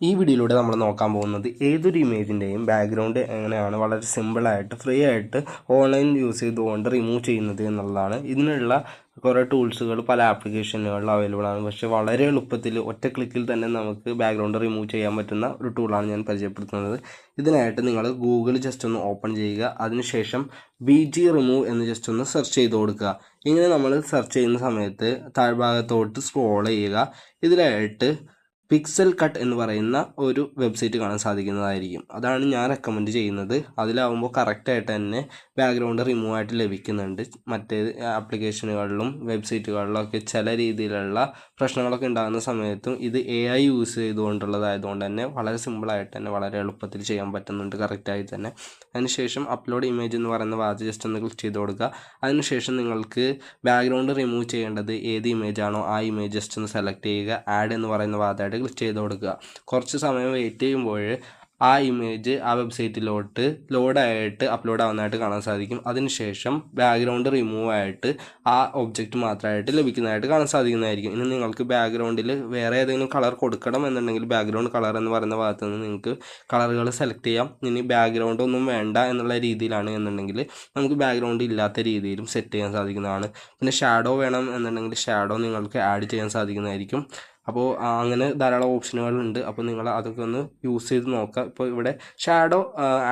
ഈ വീഡിയോയിലൂടെ നമ്മൾ നോക്കാൻ പോകുന്നത് ഏതൊരു ഇമേജിന്റെയും ബാക്ക്ഗ്രൗണ്ട് എങ്ങനെയാണ് വളരെ സിമ്പിളായിട്ട് ഫ്രീ ആയിട്ട് ഓൺലൈൻ യൂസ് ചെയ്തുകൊണ്ട് റിമൂവ് ചെയ്യുന്നത് എന്നുള്ളതാണ്. ഇതിനുള്ള കുറേ ടൂൾസുകൾ പല ആപ്ലിക്കേഷനുകളിൽ അവൈലബിൾ ആണ്. പക്ഷേ വളരെ എളുപ്പത്തിൽ ഒറ്റ ക്ലിക്കിൽ തന്നെ നമുക്ക് ബാക്ക്ഗ്രൗണ്ട് റിമൂവ് ചെയ്യാൻ പറ്റുന്ന ഒരു ടൂളാണ് ഞാൻ പരിചയപ്പെടുത്തുന്നത്. ഇതിനായിട്ട് നിങ്ങൾ ഗൂഗിൾ ജസ്റ്റ് ഒന്ന് ഓപ്പൺ ചെയ്യുക. അതിനുശേഷം ബി ജി റിമൂവ് എന്ന് ജസ്റ്റ് ഒന്ന് സെർച്ച് ചെയ്ത് കൊടുക്കുക. ഇങ്ങനെ നമ്മൾ സെർച്ച് ചെയ്യുന്ന സമയത്ത് താഴ്ഭാഗത്തോട്ട് സ്ക്രോൾ ചെയ്യുക. ഇതിലായിട്ട് പിക്സൽ കട്ട് എന്ന് പറയുന്ന ഒരു വെബ്സൈറ്റ് കാണാൻ സാധിക്കുന്നതായിരിക്കും. അതാണ് ഞാൻ റെക്കമെൻഡ് ചെയ്യുന്നത്. അതിലാവുമ്പോൾ കറക്റ്റായിട്ട് തന്നെ ബാക്ക്ഗ്രൗണ്ട് റിമൂവ് ആയിട്ട് ലഭിക്കുന്നുണ്ട്. മറ്റേ ആപ്ലിക്കേഷനുകളിലും വെബ്സൈറ്റുകളിലും ഒക്കെ ചില രീതിയിലുള്ള പ്രശ്നങ്ങളൊക്കെ ഉണ്ടാകുന്ന സമയത്തും ഇത് എ ഐ യൂസ് ചെയ്തുകൊണ്ടുള്ളതായതുകൊണ്ട് തന്നെ വളരെ സിമ്പിളായിട്ട് തന്നെ വളരെ എളുപ്പത്തിൽ ചെയ്യാൻ പറ്റുന്നുണ്ട് കറക്റ്റായി തന്നെ. അതിനുശേഷം അപ്ലോഡ് ഇമേജ് എന്ന് പറയുന്ന ഭാഗത്ത് ജസ്റ്റ് ഒന്ന് ക്ലിക്ക് ചെയ്ത് കൊടുക്കുക. അതിനുശേഷം നിങ്ങൾക്ക് ബാക്ക്ഗ്രൗണ്ട് റിമൂവ് ചെയ്യേണ്ടത് ഏത് ഇമേജ് ആണോ ആ ഇമേജ് ജസ്റ്റ് ഒന്ന് സെലക്ട് ചെയ്യുക. ആഡ് എന്ന് പറയുന്ന ഭാഗത്തായിട്ട് ക്ലിക്ക് ചെയ്ത് കൊടുക്കുക. കുറച്ച് സമയം വെയിറ്റ് ചെയ്യുമ്പോൾ ആ ഇമേജ് ആ വെബ്സൈറ്റിലോട്ട് ലോഡായിട്ട് അപ്ലോഡ് ആവുന്നതായിട്ട് കാണാൻ സാധിക്കും. അതിനുശേഷം ബാക്ക്ഗ്രൗണ്ട് റിമൂവ് ആയിട്ട് ആ ഒബ്ജക്റ്റ് മാത്രമായിട്ട് ലഭിക്കുന്നതായിട്ട് കാണാൻ സാധിക്കുന്നതായിരിക്കും. ഇനി നിങ്ങൾക്ക് ബാക്ക്ഗ്രൗണ്ടിൽ വേറെ ഏതെങ്കിലും കളർ കൊടുക്കണം എന്നുണ്ടെങ്കിൽ ബാക്ക്ഗ്രൗണ്ട് കളർ എന്ന് പറയുന്ന ഭാഗത്ത് നിന്ന് നിങ്ങൾക്ക് കളറുകൾ സെലക്ട് ചെയ്യാം. ഇനി ബാക്ക്ഗ്രൗണ്ട് ഒന്നും വേണ്ട എന്നുള്ള രീതിയിലാണ് എന്നുണ്ടെങ്കിൽ നമുക്ക് ബാക്ക്ഗ്രൗണ്ട് ഇല്ലാത്ത രീതിയിലും സെറ്റ് ചെയ്യാൻ സാധിക്കുന്നതാണ്. പിന്നെ ഷാഡോ വേണം എന്നുണ്ടെങ്കിൽ ഷാഡോ നിങ്ങൾക്ക് ആഡ് ചെയ്യാൻ സാധിക്കുന്നതായിരിക്കും. അപ്പോൾ അങ്ങനെ ധാരാളം ഓപ്ഷനുകളുണ്ട്. അപ്പോൾ നിങ്ങൾ അതൊക്കെ ഒന്ന് യൂസ് ചെയ്ത് നോക്കുക ഇപ്പോൾ ഇവിടെ ഷാഡോ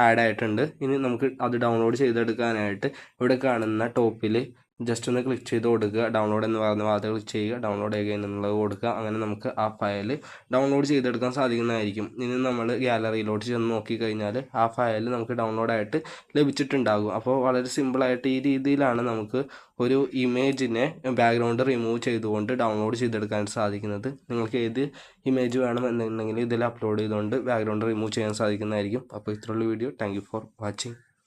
ആഡ് ആയിട്ടുണ്ട്. ഇനി നമുക്ക് അത് ഡൗൺലോഡ് ചെയ്തെടുക്കാനായിട്ട് ഇവിടെ കാണുന്ന ടോപ്പിൽ ജസ്റ്റ് ഒന്ന് ക്ലിക്ക് ചെയ്ത് കൊടുക്കുക. ഡൗൺലോഡ് എന്ന് പറയുന്ന ഭാഗത്ത് ക്ലിക്ക് ചെയ്യുക. ഡൗൺലോഡ് ചെയ്യുക എന്നുള്ളത് കൊടുക്കുക. അങ്ങനെ നമുക്ക് ആ ഫയൽ ഡൗൺലോഡ് ചെയ്തെടുക്കാൻ സാധിക്കുന്നതായിരിക്കും. ഇനി നമ്മൾ ഗ്യാലറിയിലോട്ട് ചെന്ന് നോക്കിക്കഴിഞ്ഞാൽ ആ ഫയൽ നമുക്ക് ഡൗൺലോഡായിട്ട് ലഭിച്ചിട്ടുണ്ടാകും. അപ്പോൾ വളരെ സിമ്പിളായിട്ട് ഈ രീതിയിലാണ് നമുക്ക് ഒരു ഇമേജിനെ ബാക്ക്ഗ്രൗണ്ട് റിമൂവ് ചെയ്തുകൊണ്ട് ഡൗൺലോഡ് ചെയ്തെടുക്കാൻ സാധിക്കുന്നത്. നിങ്ങൾക്ക് ഏത് ഇമേജ് വേണം എന്നുണ്ടെങ്കിൽ ഇതിൽ അപ്ലോഡ് ചെയ്തുകൊണ്ട് ബാക്ക്ഗ്രൗണ്ട് റിമൂവ് ചെയ്യാൻ സാധിക്കുന്നതായിരിക്കും. അപ്പോൾ ഇത്രയുള്ള വീഡിയോ താങ്ക് ഫോർ വാച്ചിങ്